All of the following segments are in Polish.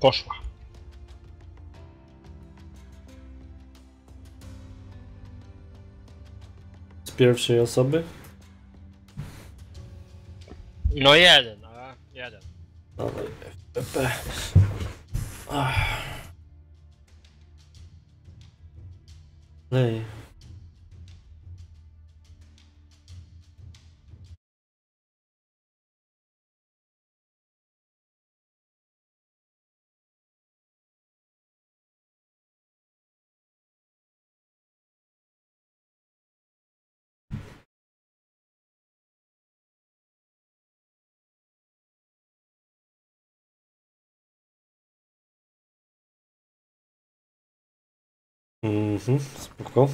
Poszła. Z pierwszej osoby? No jeden, ale jeden. Dawaj, FPP. Ach. Lej. Mhm, spoko.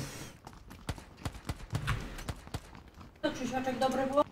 To Krzysiaczek dobre było?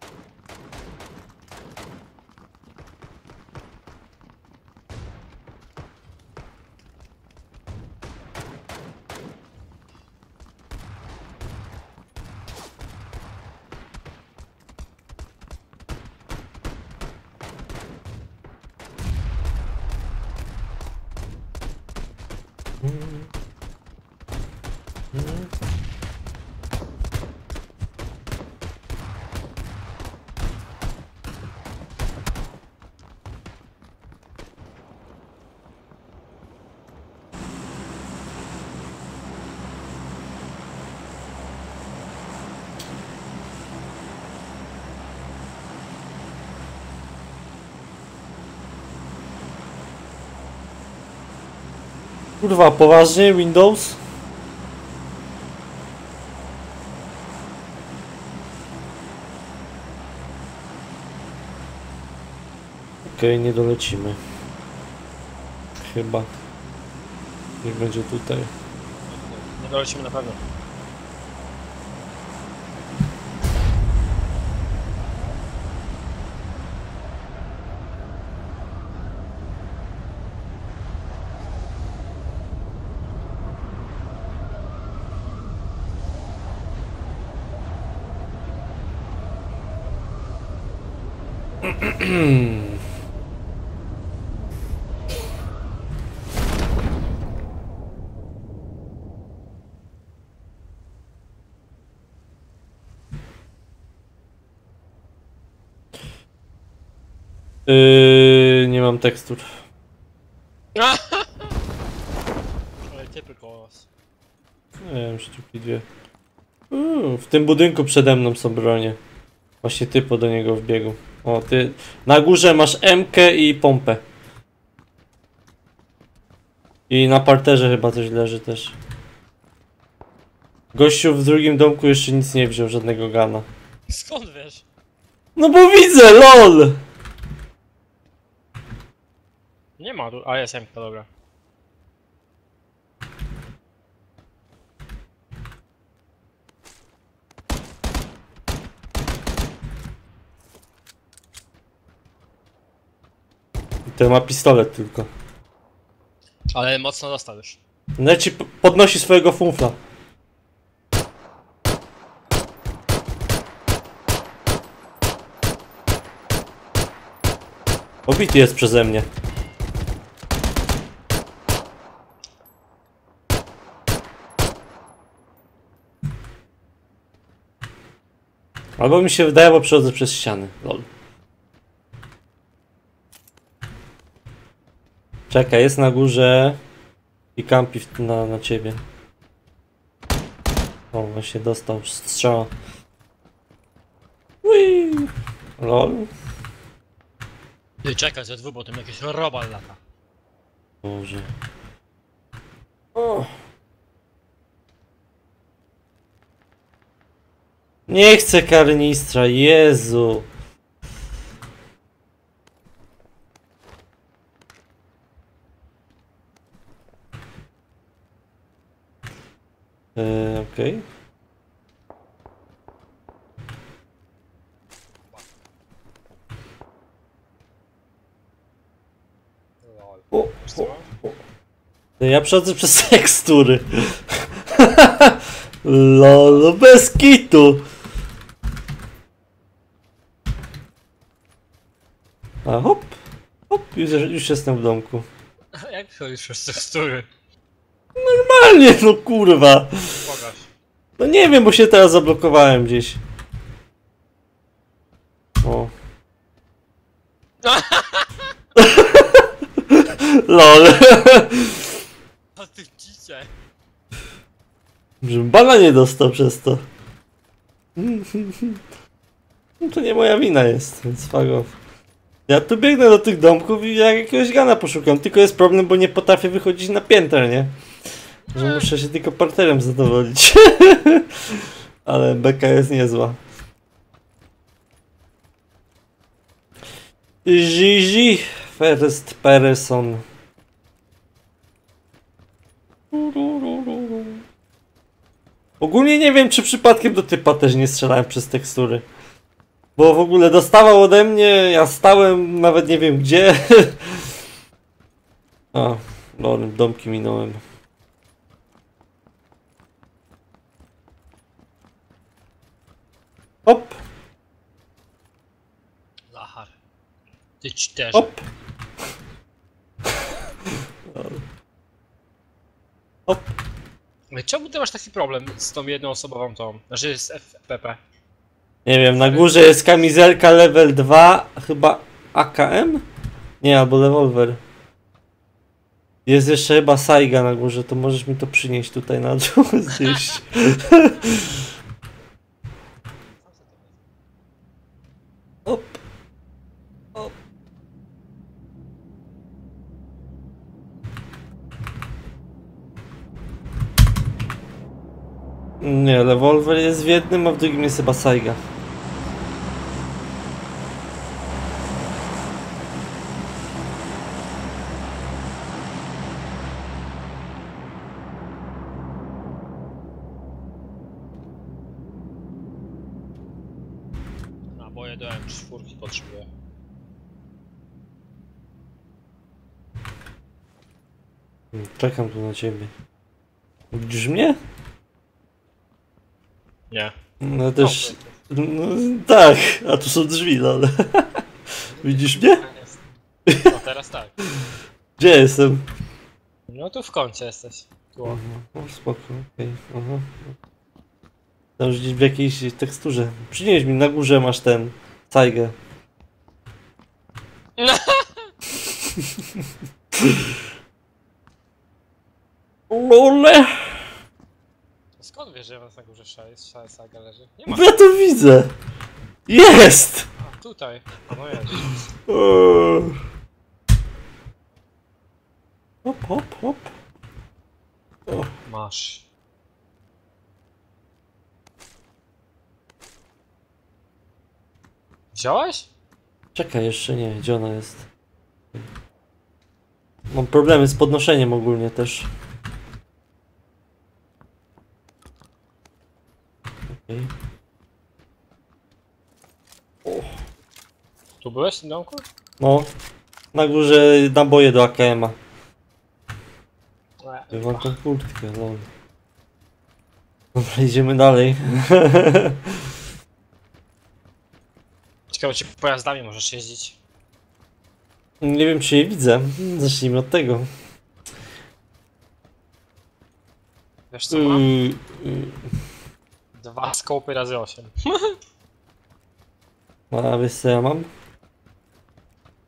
Kurwa, poważnie Windows? Okej, nie dolecimy. Chyba. Niech będzie tutaj. Nie dolecimy na pewno. Yy, nie mam tekstur. Ale typy koło nas. Nie wiem, sztuki dwie. Uuu, w tym budynku przede mną są bronie. Właśnie typo do niego wbiegł. O, ty. Na górze masz MK i pompę. I na parterze chyba coś leży też. Gościu w drugim domku jeszcze nic nie wziął, żadnego gana. Skąd wiesz? No bo widzę, LOL! Nie ma tu. A jest MK, dobra. Ten ma pistolet tylko. Ale mocno dostał już. Leci, p- podnosi swojego funfla. Obity jest przeze mnie. Albo mi się wydaje, bo przechodzę przez ściany. Lol. Czekaj, jest na górze i kampi na, na ciebie. O, właśnie dostał strzała. Ui. Lol. Ty czekaj, ze dwóch, bo tam jakiś robal lata. Boże. O. Nie chcę karnistra, Jezu. Eee, okej. Lol. O, co? No Ja przechodzę przez tekstury. Lolo, bez kitu. A hop, hop, już, już jestem w domku. Jak wychodzisz przez tekstury? Normalnie, no kurwa. Pokaż. No nie wiem, bo się teraz zablokowałem gdzieś. O. Lol. A ty dzisiaj. Żebym bana nie dostał przez to. No to nie moja wina jest, więc fuck off. Ja tu biegnę do tych domków i jak jakiegoś gana poszukam. Tylko jest problem, bo nie potrafię wychodzić na piętro, nie? Że muszę się tylko parterem zadowolić. Ale beka jest niezła. Gigi First Person. Ogólnie nie wiem, czy przypadkiem do typa też nie strzelałem przez tekstury. Bo w ogóle dostawał ode mnie, ja stałem, nawet nie wiem gdzie. A, lol, domki minąłem. Hop, Zachar. Ty też. hop. Hop. Czemu ty masz taki problem z tą jednoosobową tą? Znaczy z FPP? Nie wiem, na górze jest kamizelka level 2, chyba AKM? Nie, albo rewolwer. Jest jeszcze chyba Saiga na górze, to możesz mi to przynieść tutaj na dół zjeść. Op. Op. Nie, rewolwer jest w jednym, a w drugim jest chyba Saiga. Naboje do M4 potrzebuję. Czekam tu na ciebie. Widzisz mnie? Nie. No też... No, tak, a tu są drzwi, no ale... Widzisz mnie? No teraz tak. Gdzie jestem? No tu w kącie jesteś. Tu. o. O, spoko, okej, aha. To już gdzieś w jakiejś teksturze. Przynieś mi, na górze masz ten... Saigę. Lole! Skąd wiesz, że ja na górze szale, saga leży? Nie ma. Ja to widzę! Jest! A, tutaj. A no jest. Eee. Hop, hop, hop. O, Masz. Wziąłeś? czekaj, jeszcze nie, gdzie ona jest? Mam problemy z podnoszeniem ogólnie też. Tu byłeś w tym domku? No, na górze naboje do AKM-a. Ja mam tą kurtkę, lol. Dobra, idziemy dalej. Ciekawe, czy pojazdami możesz jeździć. Nie wiem, czy je widzę. Zacznijmy od tego. Wiesz co mam? Yy, yy. Dwa skopy razy 8. A wiesz co ja mam?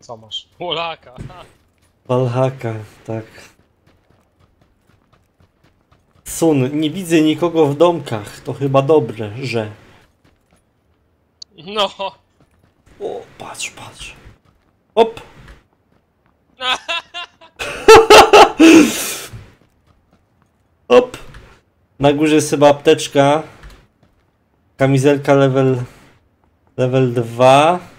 Co masz? Ulaka. Valhaka, tak. Sun, nie widzę nikogo w domkach. To chyba dobre, że. No. O, patrz, patrz. Op! Op! Na górze jest chyba apteczka. Kamizelka level... Level 2.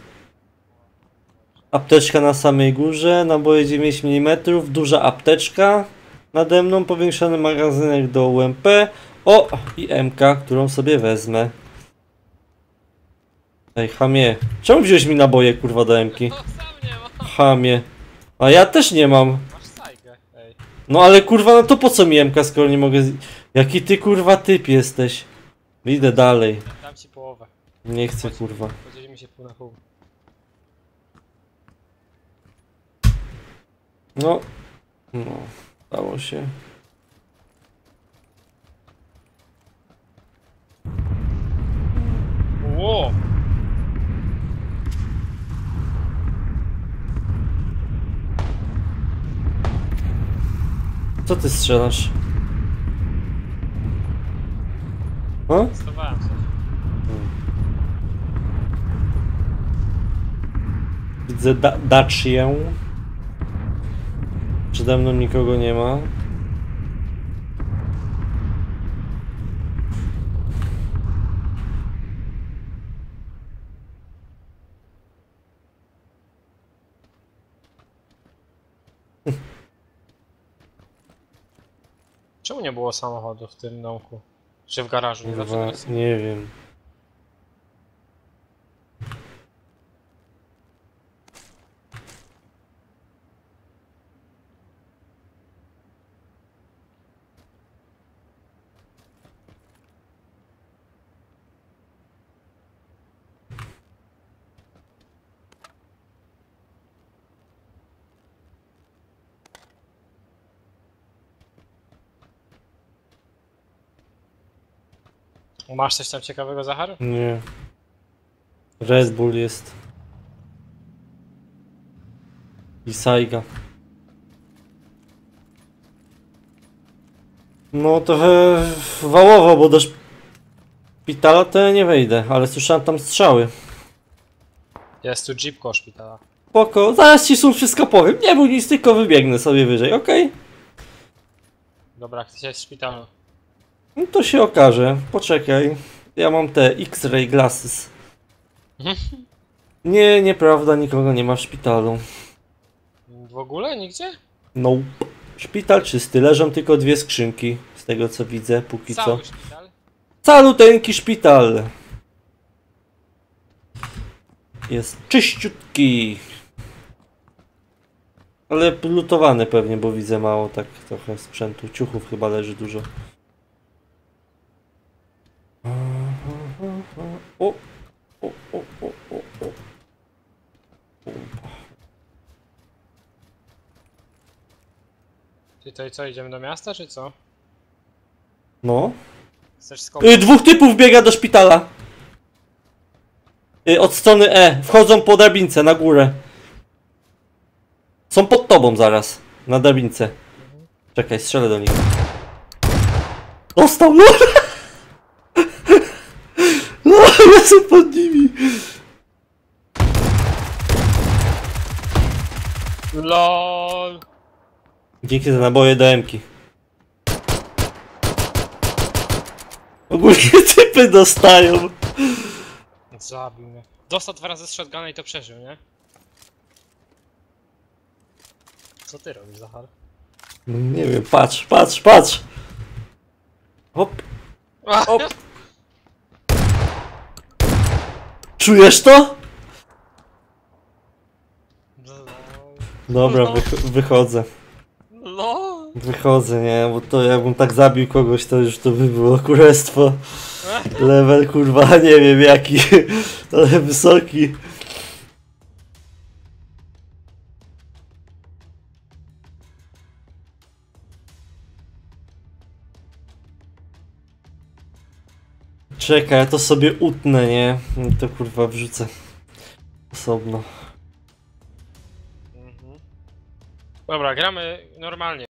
Apteczka na samej górze, naboje 9 mm, duża apteczka. Nade mną powiększony magazynek do UMP. O! I MK, którą sobie wezmę. Ej, chamie. Czemu wziąłeś mi naboje, kurwa, do MK? No. Chamie. A ja też nie mam. No ale kurwa, no to po co mi MK, skoro nie mogę... z- Jaki ty kurwa typ jesteś? Idę dalej. Dam ci połowę. Nie chcę kurwa. Podzielimy się pół na pół. No. No, stało się. Ło! Co ty strzelasz? O? Stawałem coś. Widzę da Dacię. Przede mną nikogo nie ma. Czemu nie było samochodu w tym domku? Czy w garażu? Jest... nie wiem. Masz coś tam ciekawego, Zachar? Nie. Red Bull jest. I Saiga. No trochę wałowo, bo do szpitala to ja nie wejdę, ale słyszałem tam strzały. Jest tu jeep koło szpitala. Spoko, zaraz ci są wszystko powiem. Nie bój nic, tylko wybiegnę sobie wyżej, okej? Dobra, chcesz w szpitalu. No to się okaże. Poczekaj. Ja mam te X-ray glasses. Nie, nieprawda, nikogo nie ma w szpitalu. W ogóle? Nigdzie? Nope. Szpital czysty, leżą tylko dwie skrzynki, z tego co widzę, póki co. Cały szpital? Caluteńki szpital! Jest czyściutki. Ale lutowany pewnie, bo widzę mało tak trochę sprzętu. Ciuchów chyba leży dużo. Ty to i co, idziemy do miasta, czy co? No. Chcesz skopać? Y, dwóch typów biega do szpitala. Y, od strony E. Wchodzą po drabince na górę. Są pod tobą zaraz. Na drabince. Czekaj, strzelę do nich. Dostał, no! No, jestem pod nimi. LOL! Dzięki za naboje do M-ki. Ogólnie typy dostają. Zabił mnie. Dostał dwa razy z shotguna i to przeżył, nie? Co ty robisz, Zachar? No, Nie wiem, patrz, patrz, patrz. Hop, hop. Czujesz to? Dobra, No. wych wychodzę. LOL! Wychodzę, nie, bo to jakbym tak zabił kogoś, to już to by było kurestwo. Level kurwa, nie wiem jaki, ale wysoki. Czekaj, ja to sobie utnę, nie? To kurwa wrzucę. Osobno. Dobra, gramy normalnie.